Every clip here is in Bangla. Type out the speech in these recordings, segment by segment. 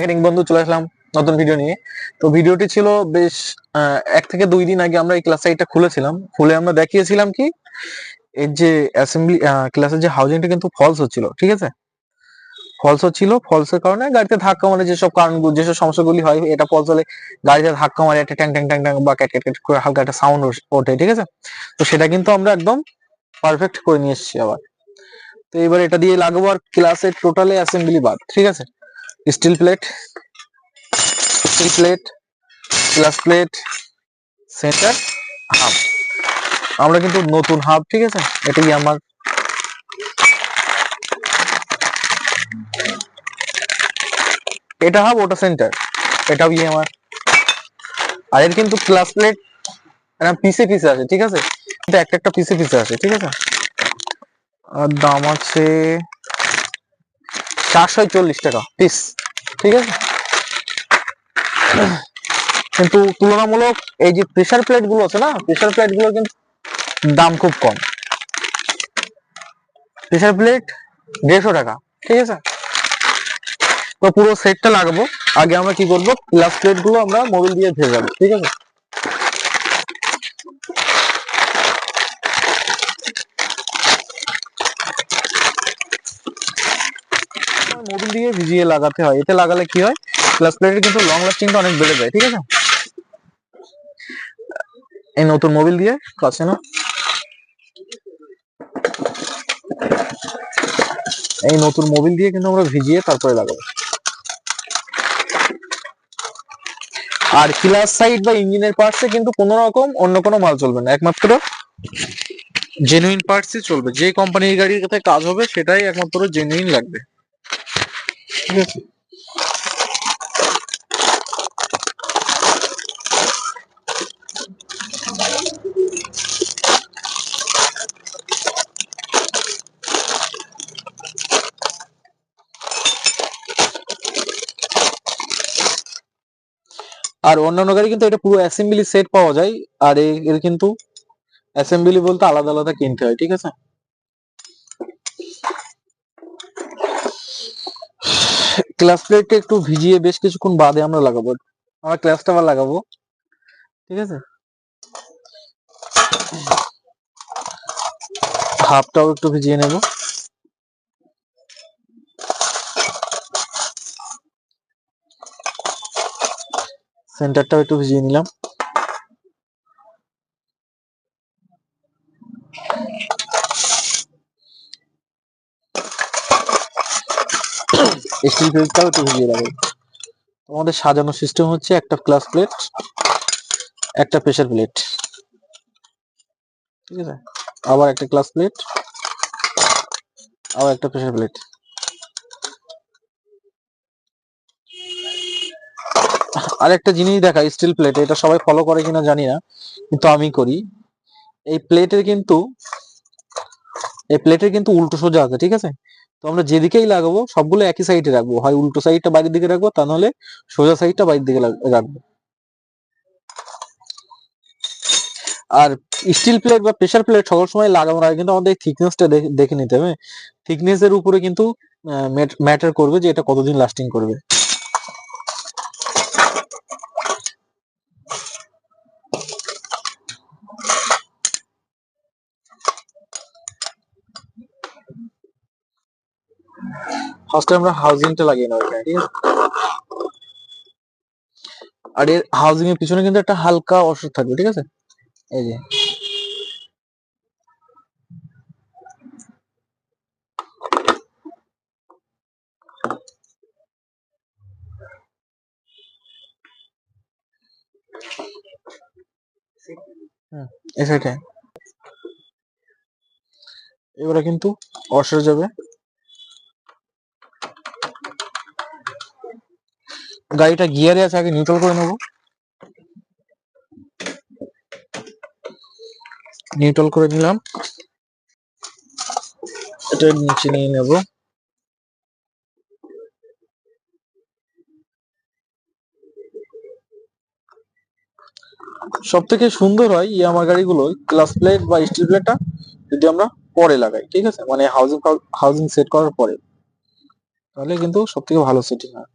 মার্কেটিং বন্ধু, চলে আসলাম নতুন ভিডিও নিয়ে। তো ভিডিওটি ছিল বেশ এক থেকে দুই দিন আগে আমরা এই ক্লাস সাইটটা খুলেছিলাম। খুলে আমরা দেখিয়েছিলাম কি, এর যে অ্যাসেম্বলি ক্লাসের যে হাউজিংটা কিন্তু ফলস হচ্ছিল, ঠিক আছে? ফলস হচ্ছিল ফলসের কারণে গাড়িতে ধাক্কা মারে যেসব কারণ, যেসব সমস্যাগুলি হয়, এটা ফলস হলে গাড়িতে ধাক্কা মারে, একটা ট্যাং ট্যাং ট্যাং ট্যাং বা ক্যাট ক্যাট করে হালকা একটা সাউন্ড ওঠে, ঠিক আছে? তো সেটা কিন্তু আমরা একদম পারফেক্ট করে নিয়ে এসেছি আবার। তো এবার এটা দিয়ে লাগাবো আর ক্লাসের টোটালি অ্যাসেম্বলি বাদ ঠিক আছে? Steel plate steel plate glass plate centre hub আমরা কিন্তু নতুন হাব ঠিক আছে? এটাই আমার। এটা হাব ওটা সেন্টার এটাও ইয়ে আমার। আর এর কিন্তু ক্লাস প্লেট পিসে পিসে আছে ঠিক আছে? কিন্তু একটা একটা পিসে পিসে আছে ঠিক আছে? আর দাম আছে চারশো চল্লিশ টাকা পিস ঠিক আছে? কিন্তু তুলনামূলক এই যে প্রেসার প্লেটগুলো আছে না প্রেসার প্লেটগুলো কিন্তু দাম খুব কম। প্রেসার প্লেট দেড়শো টাকা, ঠিক আছে? তো পুরো সেটটা লাগাবো। আগে আমরা কি করব? গ্লাস প্লেটগুলো আমরা মোবিল দিয়ে ভেজে যাব ঠিক আছে? মোবিল দিয়ে ভিজিয়ে লাগাতে হয়। এতে লাগালে কি হয়? গ্লাস প্লেটের কিন্তু লং লাস্টিংটা অনেক বেড়ে যায়, ঠিক আছে? এই নতুন মোবিল দিয়ে কাছে না এই নতুন মোবিল দিয়ে কিন্তু আমরা ভিজিয়ে তারপরে লাগাবো। আর ক্লাস সাইড বা ইঞ্জিনের পার্টসে কিন্তু কোনো রকম অন্য কোনো মাল চলবে না, একমাত্র জেনুইন পার্টসই চলবে। যে কোম্পানির গাড়ির সাথে কাজ হবে, সেটাই একমাত্র জেনুইন লাগবে। ঠিক আছে আর অন্যান্য গাড়ি কিন্তু এটা পুরো অ্যাসেম্বলি সেট পাওয়া যায়, আর এর কিন্তু অ্যাসেম্বলি বলতে আলাদা আলাদা কিনতে হয়, ঠিক আছে? ক্লাস প্লেটটা একটু ভিজিয়ে বেশ কিছুক্ষণ বাদে আমরা লাগাবো। আমরা ক্লাসটা আবার লাগাবো। ঠিক আছে? হাফটাও একটু ভিজিয়ে নেব। সেন্টারটাও একটু ভিজিয়ে নিলাম। স্টিল আমাদের সাজানো সিস্টেম হচ্ছে একটা ক্লাস প্লেট একটা প্রেসার প্লেট ঠিক আছে? আবার একটা ক্লাস প্লেট আবার একটা প্রেসার প্লেট আর একটা জিনিস দেখা স্টিল প্লেট এটা সবাই ফলো করে কিনা জানি না, কিন্তু আমি করি। এই প্লেটের কিন্তু, এই প্লেটের কিন্তু উল্টো সোজা আছে, ঠিক আছে? তো আমরা যেদিকেই লাগাবো, সবগুলো একই সাইডে রাখব। হয় উল্টো সাইডটা বাইরের দিকে রাখব, তা নাহলে সোজা সাইডটা বাইরের দিকে রাখব। আর স্টিল প্লেট বা প্রেশার প্লেট সকল সময় লাগানোর আগে কিন্তু আমাদের থিকনেসটা দেখে নিতে হবে। থিকনেস এর উপরে কিন্তু ম্যাটার করবে যে এটা কতদিন লাস্টিং করবে। ফার্স্টে আমরা হাউজিংটা লাগিয়ে নেব এখানে, ঠিক আছে? আর এর হাউজিং এর পিছনে কিন্তু একটা হালকা ওষুধ থাকবে, ঠিক আছে? এই যে। এবারে কিন্তু অসরে যাবে। গাড়িটা গিয়ারে আছে, আগে নিউট্রাল করে নেব। নিউট্রাল করে নিলাম। এটা নিচে নিয়ে নেব। সব থেকে সুন্দর হয় ইয়ামা গাড়িগুলো ক্লাস প্লেট বা স্টিল প্লেটটা যদি আমরা পরে লাগাই, ঠিক আছে? মানে হাউজিং হাউজিং সেট করার পরে। তাহলে কিন্তু সব থেকে ভালো সেটিং হয়।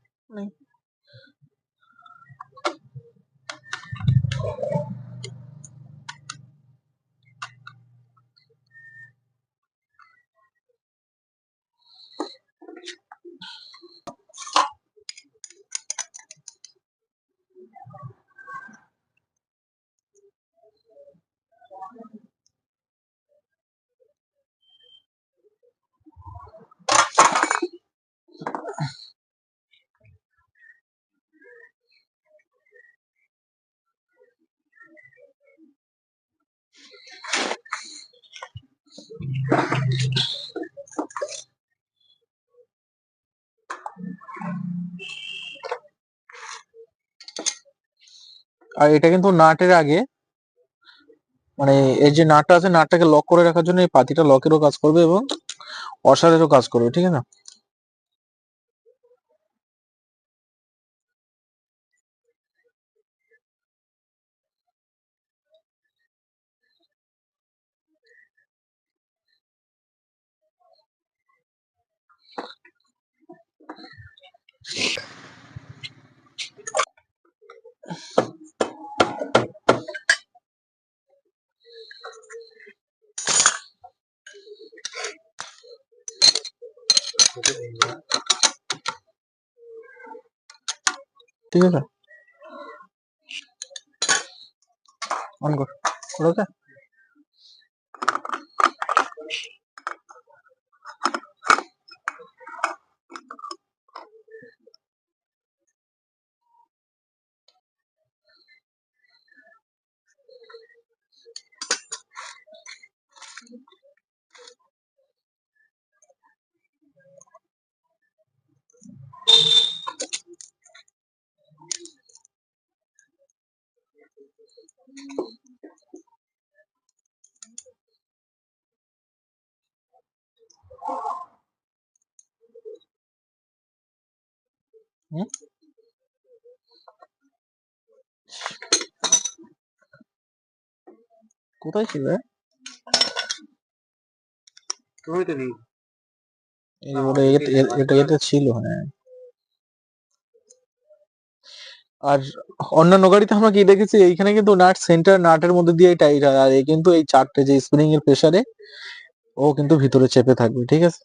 আর এটা কিন্তু নাটের আগে। মানে এই যে নাটটা আছে, নাটটাকে লক করে রাখার জন্য এই পাতিটা লকেরও কাজ করবে এবং অসারেরও কাজ করবে, ঠিক আছে? ঠিক আছে। অন কর করে হুম? কোথায় ছিল রে? তুমি তো নেই এই যে ওটা এতে- এ- এটা ছিল হ্যাঁ আর অন্যান্য গাড়িতে আমরা কি দেখেছি, এইখানে কিন্তু নাট সেন্টার নাটের মধ্যে দিয়ে টাইট হয়। আর কিন্তু এই চারটে যে স্প্রিং এর প্রেসারে ও কিন্তু ভিতরে চেপে থাকবে, ঠিক আছে?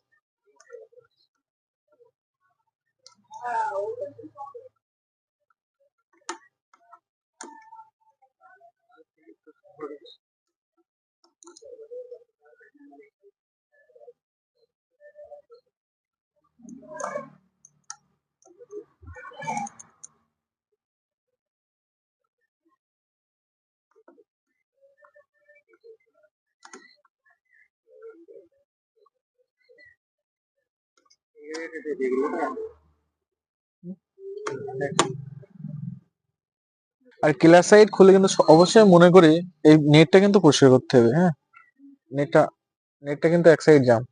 আর ক্লাস সাইড খুলে কিন্তু অবশ্যই মনে করি এই নেটটা কিন্তু পরিষ্কার করতে হবে হ্যাঁ? নেটটা নেটটা কিন্তু এক সাইড জাম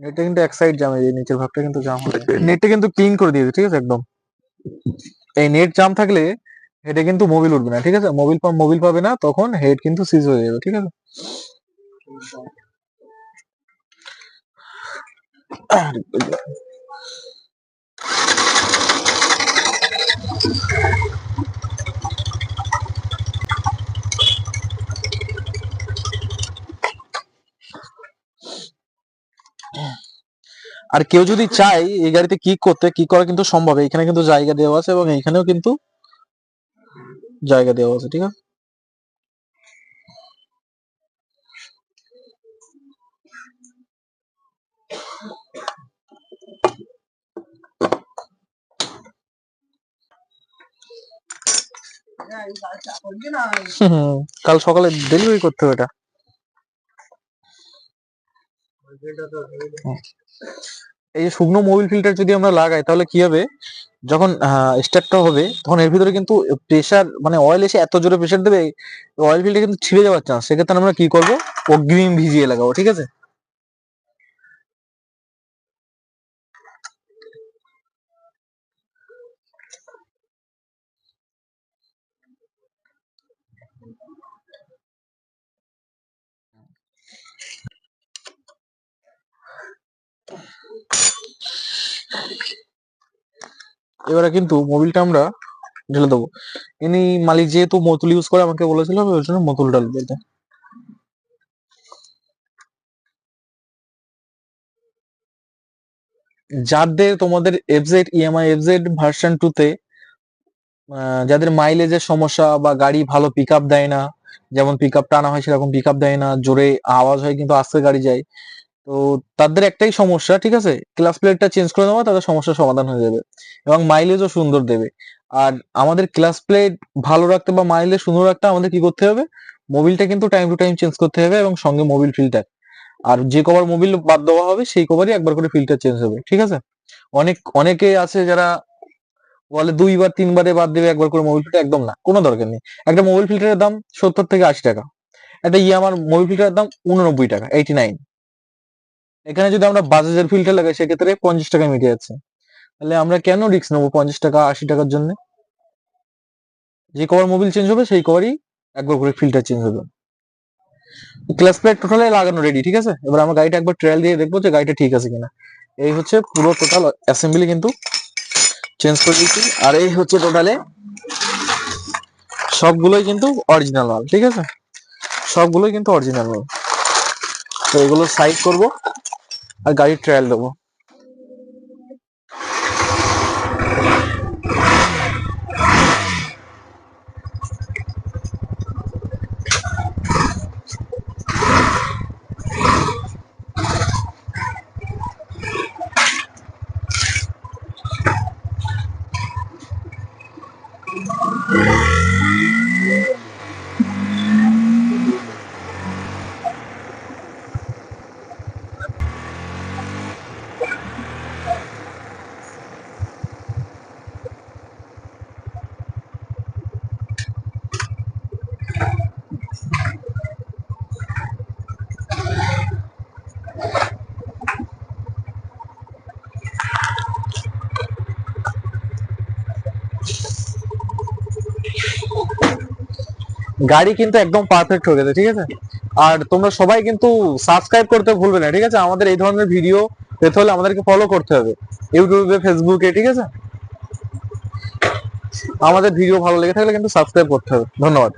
নেটটা কিন্তু এক সাইড জাম এই নিচের ভাগটা কিন্তু জাম হবে নেটটা কিন্তু ক্লিন করে দিয়েছে ঠিক আছে? একদম। এই নেট জাম থাকলে হেডে কিন্তু মোবিল উঠবে না, ঠিক আছে? মোবিল মোবিল পাবে না, তখন হেড কিন্তু সিজ হয়ে যাবে, ঠিক আছে? আর কেউ যদি চায় এই গাড়িতে কি করতে, কি করা কিন্তু সম্ভব। এখানে কিন্তু জায়গা দেওয়া আছে এবং এখানেও কিন্তু জায়গা দেওয়া আছে, ঠিক আছে? কাল সকালে ডেলিভারি করতে হবে এটা। এই শুকনো মোবিল ফিল্টার যদি আমরা লাগাই, তাহলে কি হবে? যখন স্টার্টটা হবে, তখন এর ভিতরে কিন্তু প্রেসার মানে অয়েল এসে এত জোরে প্রেসার দেবে অয়েল ফিল্টার কিন্তু ছিঁড়ে যাওয়ার চান্স সেক্ষেত্রে আমরা কি করব? অগ্রিম ভিজিয়ে লাগাবো, ঠিক আছে? এবারে কিন্তু মোবিলটা আমরা ঢেলে দেবো। ইনি মালিক যেহেতু মতুল ইউজ করে আমাকে বলেছিল, আমি ওই জন্য মতুল ডালবো এটা যাদের তোমাদের FZ EMI FZ version two তে যাদের মাইলেজের সমস্যা বা গাড়ি ভালো পিক আপ দেয় না, যেমন পিক আপ টানা হয় সেরকম পিক আপ দেয় না, জোরে আওয়াজ হয় কিন্তু আস্তে গাড়ি যায় তো তাদের একটাই সমস্যা, ঠিক আছে? ক্লাস প্লেটটা চেঞ্জ করে দেওয়া তাদের সমস্যার সমাধান হয়ে যাবে এবং মাইলেজও সুন্দর দেবে। আর আমাদের ক্লাস প্লেট ভালো রাখতে বা মাইলেজ সুন্দর রাখতে আমাদের কি করতে হবে? মোবিলটা কিন্তু টাইম টু টাইম চেঞ্জ করতে হবে এবং সঙ্গে মোবিল ফিল্টার আর যে কভার মোবিল বাদ দেওয়া হবে, সেই কভারই একবার করে ফিল্টার চেঞ্জ হবে, ঠিক আছে? অনেক, অনেকে আছে যারা বলে দুইবার, তিনবারে বাদ দেবে, একবার করে মোবিল ফিল্টার একদম না, কোনো দরকার নেই। একটা মোবিল ফিল্টারের দাম সত্তর থেকে আশি টাকা, একটা ইয়ামার মোবিল ফিল্টারের দাম উননব্বই টাকা এইটি নাইন এখানে যদি আমরা বাজাজের ফিল্টার লাগাই, সেক্ষেত্রে পঞ্চাশ টাকা মিটে যাচ্ছে। তাহলে আমরা কেন রিস্ক নেব পঞ্চাশ টাকা, আশি টাকার জন্য? যে কভার মোবিল চেঞ্জ হবে, সেই কভারই একবার করে ফিল্টার চেঞ্জ হবে। ক্লাস প্লেট টোটালে লাগানো রেডি ঠিক আছে? এবার আমরা গাড়িটা একবার ট্রায়াল দিয়ে দেখব যে গাড়িটা ঠিক আছে কিনা। এই হচ্ছে পুরো টোটাল অ্যাসেম্বলি কিন্তু চেঞ্জ করে দিচ্ছি আর এই হচ্ছে টোটালে সবগুলোই কিন্তু অরিজিনাল মাল ঠিক আছে? সবগুলোই কিন্তু অরিজিনাল মাল তো এগুলো সাইড করব। আর গাড়ির ট্রায়াল দেবো গাড়ি কিন্তু একদম পারফেক্ট হয়ে গেছে, ঠিক আছে? আর তোমরা সবাই কিন্তু সাবস্ক্রাইব করতে ভুলবে না, ঠিক আছে? আমাদের এই ধরনের ভিডিও পেতে হলে আমাদেরকে ফলো করতে হবে, ইউটিউবে ফেসবুকে ঠিক আছে? আমাদের ভিডিও ভালো লেগে থাকলে কিন্তু সাবস্ক্রাইব করতে হবে। ধন্যবাদ।